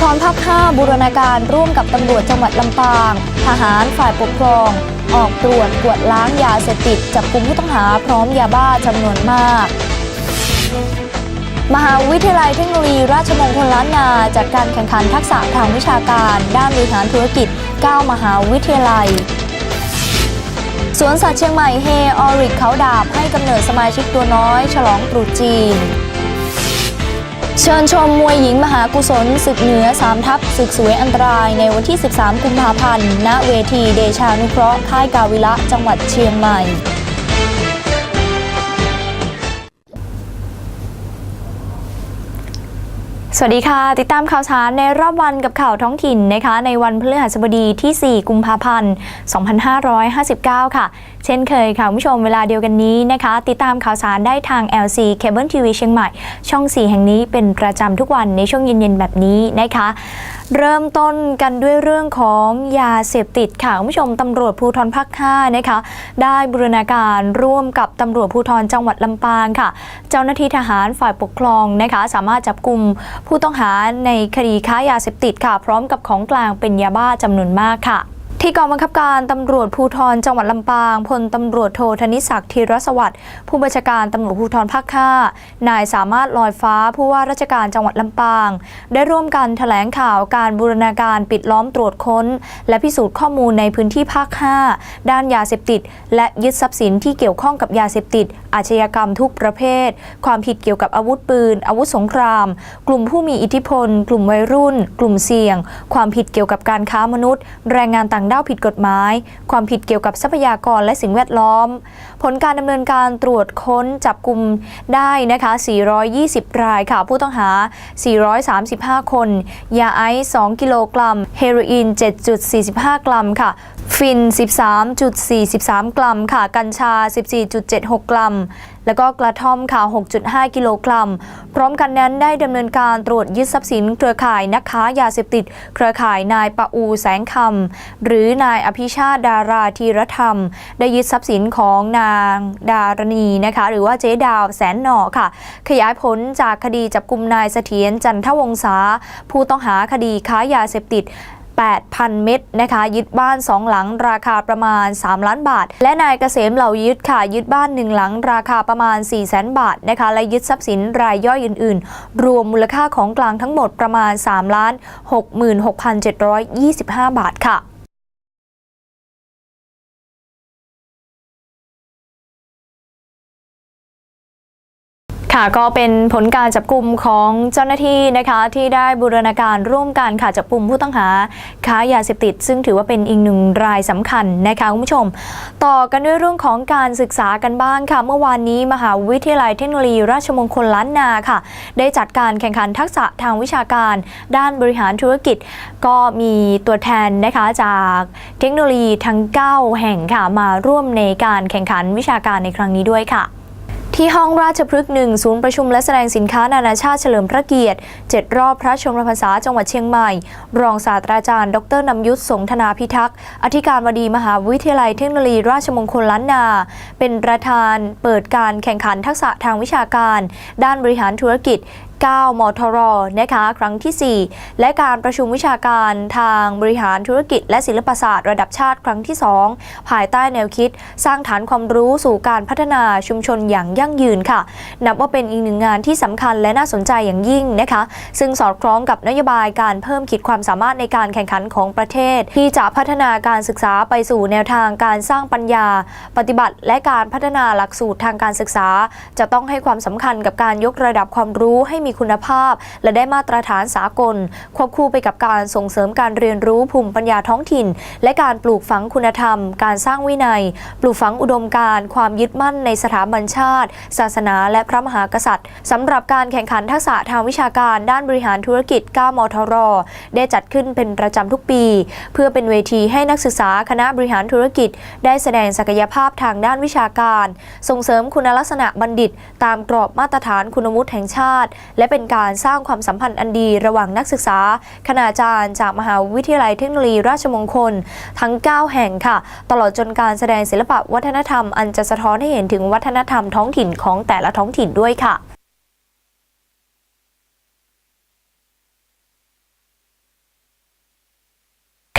ธรภาค 5 บูรณาการร่วมกับตำรวจจังหวัดลำปาง ทหารฝ่ายปกครอง ออกตรวจกวดล้างยาเสพติดจับกลุ่มผู้ต้องหาพร้อมยาบ้าจำนวนมาก มหาวิทยาลัยเทคโนโลยีราชมงคลล้านนาจัดการแข่งขันทักษะทางวิชาการ ด้านบริหารธุรกิจ 9 มหาวิทยาลัยสวนสัตว์เชียงใหม่เฮออริกเขาดาบให้กำเนิดสมาชิกตัวน้อย ฉลองตรุษจีน เชิญชมมวยหญิงมหากุศลศึกเหนือสามทัพศึกสวยอันตรายในวันที่ 13 กุมภาพันธ์ ณ เวทีเดชานุเคราะห์ค่ายกาวิระจังหวัดเชียงใหม่สวัสดีค่ะ ติดตามข่าวสารในรอบวันกับข่าวท้องถิ่นนะคะ ในวันพฤหัสบดีที่ 4 กุมภาพันธ์ 2559 ค่ะเช่นเคยค่ะผู้ชมเวลาเดียวกันนี้นะคะ ติดตามข่าวสารได้ทาง LC Cable TV เชียงใหม่ ช่อง 4 แห่งนี้เป็นประจำทุกวันในช่วงเย็นๆแบบนี้นะคะ เริ่มต้นกันด้วยเรื่องของยาเสพติดค่ะคุณผู้ชมตำรวจภูธรภาค5นะคะ ได้บูรณาการร่วมกับตำรวจภูธรจังหวัดลำปางค่ะ เจ้าหน้าที่ทหารฝ่ายปกครองนะคะ สามารถจับกลุ่มผู้ต้องหาในคดีค้ายาเสพติดค่ะ พร้อมกับของกลางเป็นยาบ้าจำนวนมากค่ะ ที่กองบังคับการตำรวจภูธรจังหวัดลำปางพลตำรวจโทธนิศักดิ์ธีรสวัสดิ์ผู้บัญชาการตำรวจภูธรภาค5นายสามารถลอยฟ้าผู้ว่าราชการจังหวัดลำปาง ได้ร่วมกันแถลงข่าวการบูรณาการปิดล้อมตรวจค้น และพิสูจน์ข้อมูลในพื้นที่ภาค5ด้านยาเสพติด และยึดทรัพย์สินที่เกี่ยวข้องกับยาเสพติด อาชญากรรมทุกประเภท ความผิดเกี่ยวกับอาวุธปืน อาวุธสงคราม กลุ่มผู้มีอิทธิพล กลุ่มวัยรุ่น กลุ่มเสี่ยง ความผิดเกี่ยวกับการค้ามนุษย์ แรงงานต่างด้าวผิดกฎหมาย ความผิดเกี่ยวกับทรัพยากรและสิ่งแวดล้อม ผลการดำเนินการตรวจค้นจับกลุ่มได้นะคะ 420 รายค่ะ ผู้ต้องหา 435 คน ยาไอซ์ 2 กิโลกรัม เฮโรอีน 7.45 กรัมค่ะ ฟิน 13.43 กรัมค่ะ กัญชา 14.76 กรัม แล้วก็กระท่อมค่ะ 6.5 กิโลกรัม พร้อมกันนั้นได้ดำเนินการตรวจยึดทรัพย์สินเครือข่ายนักค้ายาเสพติด เครือข่ายนายปะอูแสงคำ หรือนายอภิชาติดาราธีรธรรม ได้ยึดทรัพย์สินของนางดารณีนะคะ หรือว่าเจ๊ดาวแสนหน่อค่ะ ขยายผลจากคดีจับกลุ่มนายเสถียรจันทวงศาผู้ต้องหาคดีค้ายาเสพติด 8,000 เม็ดนะคะ ยึดบ้าน 2 หลังราคาประมาณ 3 ล้านบาท และนายเกษมเหล่ายึดค่ะยึดบ้าน 1 หลังราคาประมาณ 4 0 0 0 0 0 บาทนะคะและยึดทรัพย์สินรายย่อยอื่น ๆ รวมมูลค่าของกลางทั้งหมดประมาณ3ล้าน66,725 บาทค่ะ ค่ะก็เป็นผลการจับกลุ่มของเจ้าหน้าที่นะคะที่ได้บูรณาการร่วมกันค่ะจับกลุ่มผู้ต้องหาค้ายาเสพติด ซึ่งถือว่าเป็นอีกหนึ่งรายสำคัญนะคะคุณผู้ชม ต่อกันด้วยเรื่องของการศึกษากันบ้างค่ะ เมื่อวานนี้มหาวิทยาลัยเทคโนโลยีราชมงคลล้านนาค่ะ ได้จัดการแข่งขันทักษะทางวิชาการ ด้านบริหารธุรกิจ ก็มีตัวแทนนะคะจากเทคโนโลยีทั้ง 9 แห่งค่ะมาร่วมในการแข่งขันวิชาการในครั้งนี้ด้วยค่ะ ที่ห้องราชพฤกษ์หนึ่งศูนย์ประชุมและแสดงสินค้านานาชาติเฉลิมพระเกียรติ 7 รอบพระชนมพรรษาจังหวัดเชียงใหม่ รองศาสตราจารย์ ดรนำยุทธสงธนาพิทักษ์ อธิการบดีมหาวิทยาลัยเทคโนโลยีราชมงคลล้านนา เป็นประธานเปิดการแข่งขันทักษะทางวิชาการ ด้านบริหารธุรกิจ 9 มทรนะคะครั้งที่ 4 และการประชุมวิชาการทางบริหารธุรกิจ และศิลปศาสตร์ ระดับชาติครั้งที่ 2 ภายใต้แนวคิด สร้างฐานความรู้สู่การพัฒนาชุมชนอย่างยั่งยืนค่ะ นับว่าเป็นอีกหนึ่งงานที่สำคัญและน่าสนใจอย่างยิ่งนะคะ ซึ่งสอดคล้องกับนโยบายการเพิ่มขีดความสามารถในการแข่งขันของประเทศ ที่จะพัฒนาการศึกษาไปสู่แนวทางการสร้างปัญญา ปฏิบัติ และการพัฒนาหลักสูตรทางการศึกษา จะต้องให้ความสำคัญกับการยกระดับความรู้ให้มีีคุณภาพ และได้มาตรฐานสากล ควบคู่ไปกับการส่งเสริมการเรียนรู้ภูมิปัญญาท้องถิ่น และการปลูกฝังคุณธรรม การสร้างวินัย ปลูกฝังอุดมการณ์ความยึดมั่นในสถาบันชาติ ศาสนา และพระมหากษัตริย์สำหรับการแข่งขันทักษะทางวิชาการด้านบริหารธุรกิจ 9 มทร ได้จัดขึ้นเป็นประจำทุกปี เพื่อเป็นเวทีให้นักศึกษาคณะบริหารธุรกิจ ได้แสดงศักยภาพทางด้านวิชาการ ส่งเสริมคุณลักษณะบัณฑิต ตามกรอบมาตรฐานคุณวุฒิแห่งชาติและเป็นการสร้างความสัมพันธ์อันดีระหว่างนักศึกษา คณาจารย์ จากมหาวิทยาลัยเทคโนโลยีราชมงคล ทั้ง 9 แห่งค่ะ ตลอดจนการแสดงศิลปะวัฒนธรรมอันจะสะท้อนให้เห็นถึงวัฒนธรรมท้องถิ่นของแต่ละท้องถิ่นด้วยค่ะ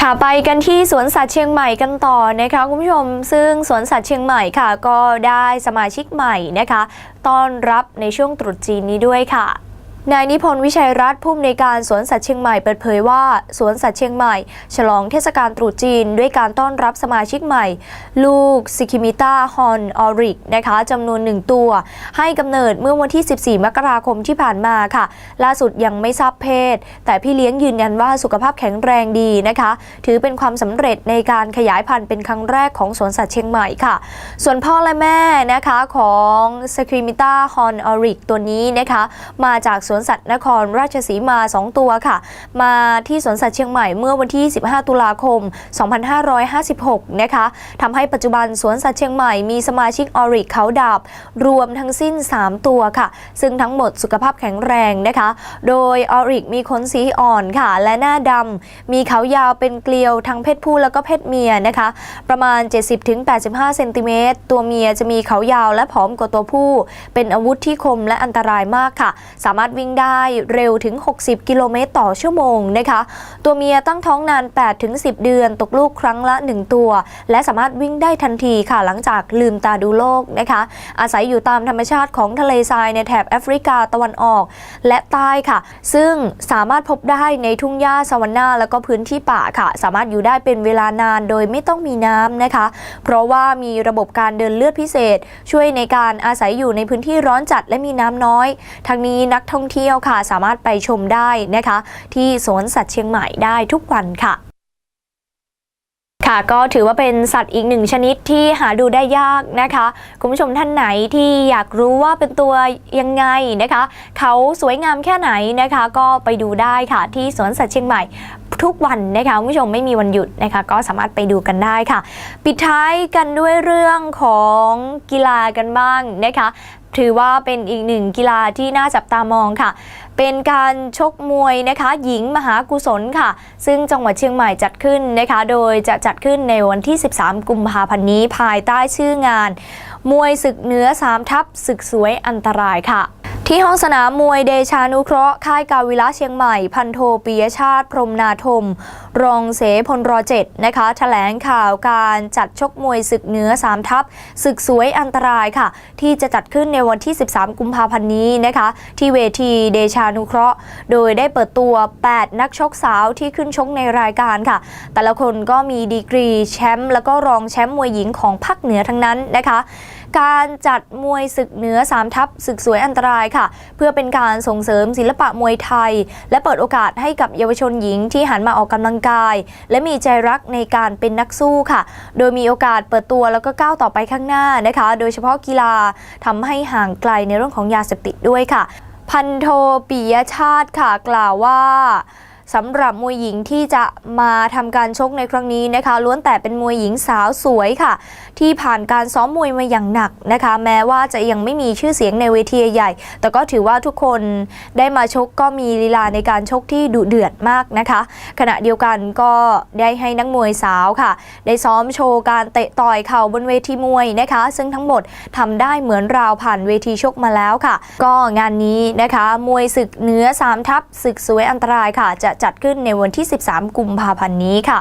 ค่ะไปกันที่สวนสัตว์เชียงใหม่กันต่อนะคะคุณผู้ชม ซึ่งสวนสัตว์เชียงใหม่ค่ะ ก็ได้สมาชิกใหม่นะคะ ต้อนรับในช่วงตรุษจีนนี้ด้วยค่ะ นายนิพนธ์วิชัยรัตน์ผู้อำนวยการสวนสัตว์เชียงใหม่เปิดเผยว่าสวนสัตว์เชียงใหม่ ฉลองเทศกาลตรุษจีน ด้วยการต้อนรับสมาชิกใหม่ ลูกซิคิมิต้าฮอนออริกนะคะจำนวนหนึ่งตัว ให้กำเนิดเมื่อวันที่ 14 มกราคมที่ผ่านมาค่ะ ล่าสุดยังไม่ทราบเพศ แต่พี่เลี้ยงยืนยันว่าสุขภาพแข็งแรงดีนะคะ ถือเป็นความสำเร็จในการขยายพันธุ์เป็นครั้งแรกของสวนสัตว์เชียงใหม่ค่ะ ส่วนพ่อและแม่นะคะของสคริมิต้าฮอนออริกตัวนี้นะคะ มาจากสวนสัตว์นครราชสีมา 2 ตัวค่ะ มาที่สวนสัตว์เชียงใหม่เมื่อวันที่ 15 ตุลาคม 2556 นะคะทำให้ปัจจุบันสวนสัตว์เชียงใหม่มีสมาชิกออริกเขาดาบ รวมทั้งสิ้น 3 ตัวค่ะ ซึ่งทั้งหมดสุขภาพแข็งแรงนะคะ โดยออริกมีขนสีอ่อนค่ะ และหน้าดำมีเขายาวเป็นเกลียวทั้งเพศผู้แล้วก็เพศเมียนะคะ ประมาณ 70-85 เซนติเมตรตัวเมียจะมีเขายาวและผอมกว่าตัวผู้ เป็นอาวุธที่คมและอันตรายมากค่ะ สามารถวิ่งได้เร็วถึง 60 กิโลเมตรต่อชั่วโมงนะคะ ตัวเมียตั้งท้องนาน 8-10 เดือนตกลูกครั้งละ 1 ตัว และสามารถวิ่งได้ทันทีค่ะหลังจากลืมตาดูโลกนะคะ อาศัยอยู่ตามธรรมชาติของทะเลทรายในแถบแอฟริกาตะวันออก และใต้ค่ะ ซึ่งสามารถพบได้ในทุ่งหญ้าซาวันนาแล้วก็พื้นที่ป่าค่ะ สามารถอยู่ได้เป็นเวลานานโดยไม่ต้องมีน้ำนะคะ เพราะว่ามีระบบการเดินเลือดพิเศษ ช่วยในการอาศัยอยู่ในพื้นที่ร้อนจัดและมีน้ำน้อย ทั้งนี้นักท่องเที่ยวค่ะ สามารถไปชมได้นะคะ ที่สวนสัตว์เชียงใหม่ได้ทุกวันค่ะค่ะก็ถือว่าเป็นสัตว์อีกหนึ่งชนิดที่หาดูได้ยากนะคะ คุณผู้ชมท่านไหนที่อยากรู้ว่าเป็นตัวยังไงนะคะ เขาสวยงามแค่ไหนนะคะ ก็ไปดูได้ค่ะที่สวนสัตว์เชียงใหม่ทุกวันนะคะคุณผู้ชมไม่มีวันหยุดนะคะ ก็สามารถไปดูกันได้ค่ะ ปิดท้ายกันด้วยเรื่องของกีฬากันบ้างนะคะ ถือว่าเป็นอีกหนึ่งกีฬาที่น่าจับตามองค่ะ เป็นการชกมวยนะคะหญิงมหากุศลค่ะ ซึ่งจังหวัดเชียงใหม่จัดขึ้นนะคะ โดยจะจัดขึ้นในวันที่ 13 กุมภาพันธ์นี้ภายใต้ชื่องาน มวยศึกเนื้อสามทับศึกสวยอันตรายค่ะ ที่ห้องสนามมวยเดชานุเคราะห์ค่ายกาวิระเชียงใหม่ พันโทปิยชาติ พรมนาทมรองเสพลรอเจ็ดนะคะแถลงข่าวการจัดชกมวยศึกเหนือสามทัพศึกสวยอันตรายค่ะ ที่จะจัดขึ้นในวันที่ 13 กุมภาพันธ์นี้นะคะ ที่เวทีเดชานุเคราะห์ โดยได้เปิดตัว 8 นักชกสาวที่ขึ้นชกในรายการค่ะ แต่ละคนก็มีดีกรีแชมป์แล้วก็รองแชมป์มวยหญิงของภาคเหนือทั้งนั้นนะคะ การจัดมวยศึกเหนือสามทัพศึกสวยอันตรายค่ะ เพื่อเป็นการส่งเสริมศิลปะมวยไทย และเปิดโอกาสให้กับเยาวชนหญิงที่หันมาออกกำลังกาย และมีใจรักในการเป็นนักสู้ค่ะ โดยมีโอกาสเปิดตัวแล้วก็ก้าวต่อไปข้างหน้านะคะ โดยเฉพาะกีฬาทำให้ห่างไกลในเรื่องของยาเสพติดด้วยค่ะ พันโทปิยชาติค่ะกล่าวว่า สำหรับมวยหญิงที่จะมาทำการชกในครั้งนี้นะคะ ล้วนแต่เป็นมวยหญิงสาวสวยค่ะ ที่ผ่านการซ้อมมวยมาอย่างหนักนะคะ แม้ว่าจะยังไม่มีชื่อเสียงในเวทีใหญ่ แต่ก็ถือว่าทุกคนได้มาชกก็มีลีลาในการชกที่ดุเดือดมากนะคะ ขณะเดียวกันก็ได้ให้นักมวยสาวค่ะ ได้ซ้อมโชว์การเตะต่อยเข่าบนเวทีมวยนะคะ ซึ่งทั้งหมดทำได้เหมือนราวผ่านเวทีชกมาแล้วค่ะ ก็งานนี้นะคะ มวยศึกเนื้อสามทัพศึกสวยอันตรายค่ะจะจัดขึ้นในวันที่ 13 กุมภาพันธ์นี้ค่ะ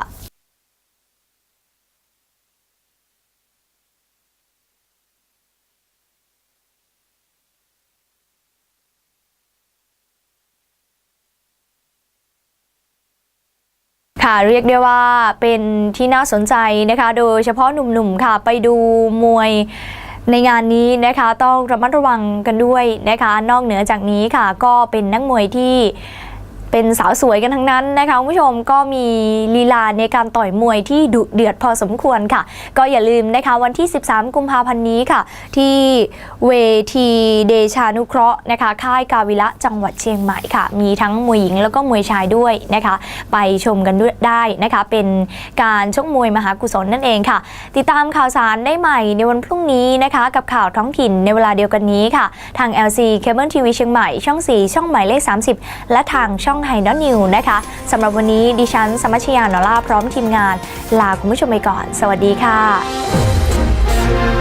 ค่ะเรียกได้ว่าเป็นที่น่าสนใจนะคะ โดยเฉพาะหนุ่มๆค่ะ ไปดูมวยในงานนี้นะคะต้องระมัดระวังกันด้วยนะคะ นอกเหนือจากนี้ค่ะ ก็เป็นนักมวยที่ เป็นสาวสวยกันทั้งนั้นนะคะคุณผู้ชมก็มีลีลาในการต่อยมวยที่ดุเดือดพอสมควรค่ะ ก็อย่าลืมนะคะวันที่ 13 กุมภาพันธ์นี้ค่ะ ที่เวทีเดชานุเคราะห์นะคะ ค่ายกาวิระจังหวัดเชียงใหม่ค่ะ มีทั้งมวยหญิงแล้วก็มวยชายด้วยนะคะ ไปชมกันด้วยได้นะคะ เป็นการชกมวยมหากุศลนั่นเองค่ะ ติดตามข่าวสารได้ใหม่ในวันพรุ่งนี้นะคะ กับข่าวท้องถิ่นในเวลาเดียวกันนี้ค่ะ ทาง LC Cable TV เชียงใหม่ช่อง 4 ช่องหมายเลข 30 และทางช่ององไฮนอนิวนะคะสำหรับวันนี้ดิฉันสมัชยานอล่าพร้อมทีมงาน ลาคุณผู้ชมไปก่อน สวัสดีค่ะ